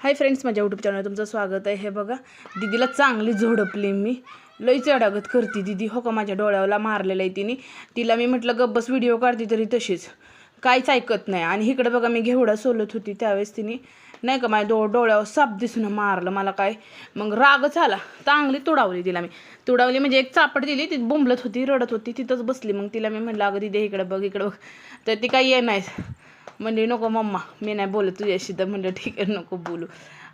हाय friends माझ्या YouTube channel तुमचं स्वागत आहे. हे बघा दिदीला चांगली झोडपली मी. लई चढागत करते दिदी. हो का माझ्या डोळ्याला मारलेलं आहे तिने. तिला मी म्हटलं गब्बस व्हिडिओ काढते तरी तशीच. काहीच ऐकत नाही. आणि इकडे बघा मी घेवडा सोलत होती त्यावेळेस तिने. नाही का माझ्या डो डोळ्यावर साप दिसून मारलं मला काय. मग रागच आला चांगली तुडावली तिला मी. तुडावली म्हणजे एक चापड दिली ती बोंबलत होती रडत होती तिथंच बसली. मग तिला मी म्हटलं अगं दिदी इकडे बघ इकडं बघ. तर ती काही ये नाही. म्हणली नको मम्मा मी नाही बोलत तुझ्याशी तर म्हणलं ठीक आहे नको बोलू.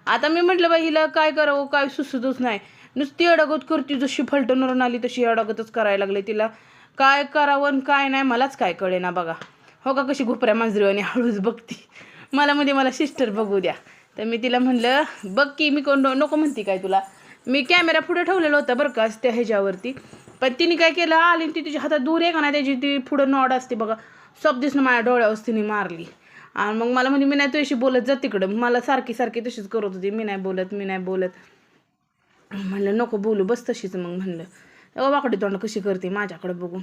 आता मी म्हटलं बाई हिला काय करावं? काय सुचतच नाही. नुसती अडगत करती जशी फलटणवरून आली तशी अडगतच करायला लागले तिला. काय करावं आणि काय नाही मलाच काय कळे ना बघा. हो का कशी घुपऱ्या मांजरीवानी हळूच बघती. मला मध्ये मला सिस्टर बघू द्या. तर मी तिला म्हणलं बघ की मी कोण नको म्हणती काय तुला. मी कॅमेरा पुढे ठेवलेला होता बरं का त्या ह्याच्यावरती. पण तिने काय केलं? आली आणि ती तिच्या हातात दूर आहे का नाही त्याची ती पुढं नॉड असते बघा. सब दिसणं माझ्या डोळ्यावर तिने मारली. आणि मग मला म्हणजे मी नाही तुझ्याशी बोलत जा तिकडं. मला सारखी सारखी तशीच करत होती. मी नाही बोलत मी नाही बोलत. म्हणलं नको बोलू बस तशीच. मग म्हणलं वाकडी तोंड कशी करते माझ्याकडे बघून.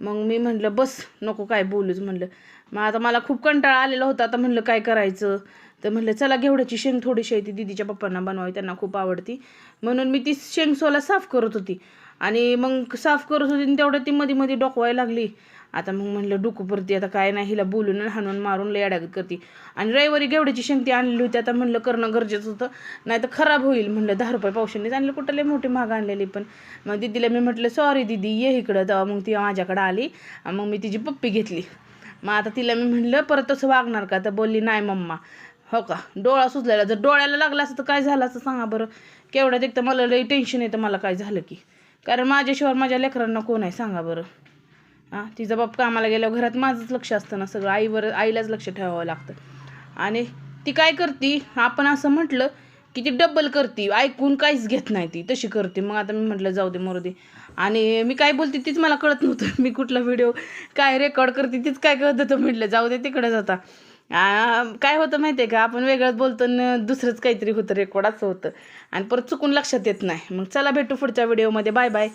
मग मी म्हणलं बस नको काय बोलूच. म्हणलं मग आता मला खूप कंटाळा आलेला होता. आता म्हणलं काय करायचं? तर म्हणलं चला घेवड्याची शेंग थोडीशी आहे ती दिदीच्या पप्पांना बनवावी त्यांना खूप आवडती. म्हणून मी ती शेंग सोला साफ करत होती. आणि मग साफ करत होती आणि तेवढं ती मध्ये मध्ये डोकवायला लागली. आता मग म्हणलं डुकू परती आता काय नाही हिला बोलून हाणून मारून लय अडागत करते. आणि रविवारी गेवड्याची शेंगती आणलेली होती आता म्हणलं करणं गरजेचं होतं. नाही तर खराब होईल म्हणलं दहा रुपये पावशांनीच आणलं कुठं लय मोठी महाग आणलेली पण. मग दिदीला मी म्हटलं सॉरी दिदी ये इकडं. तेव्हा मग ती माझ्याकडं आली मग मी तिची पप्पी घेतली. मग आता तिला मी म्हणलं परत तसं वागणार का? तर बोलली नाही मम्मा. हो का? डोळा सुचलेला जर डोळ्याला लागला असं तर काय झालं असं सांगा बरं. केवढ्यात एक तर मला लई टेन्शन येतं मला काय झालं की. कारण माझ्याशिवाय माझ्या लेकरांना कोण आहे? सांगा बरं. हां तिचा बाप कामाला गेल्यावर घरात माझंच लक्ष असतं ना सगळं. आईवर आईलाच लक्ष ठेवावं लागतं. आणि ती काय करती? आपण असं म्हटलं की ती डबल करती. ऐकून काहीच घेत नाही ती. तशी करते. मग आता मी म्हटलं जाऊ दे मरू दे. आणि मी काय बोलते तीच मला कळत नव्हतं. मी कुठला व्हिडिओ काय रेकॉर्ड करते तीच काय कळत होतं म्हटलं जाऊ दे तिकडे जाता. काय होतं माहिती आहे का? आपण वेगळंच बोलतो न दुसरंच काहीतरी होतं रेकॉर्ड असं होतं. आणि परत चुकून लक्षात येत नाही. मग चला भेटू पुढच्या व्हिडिओमध्ये बाय बाय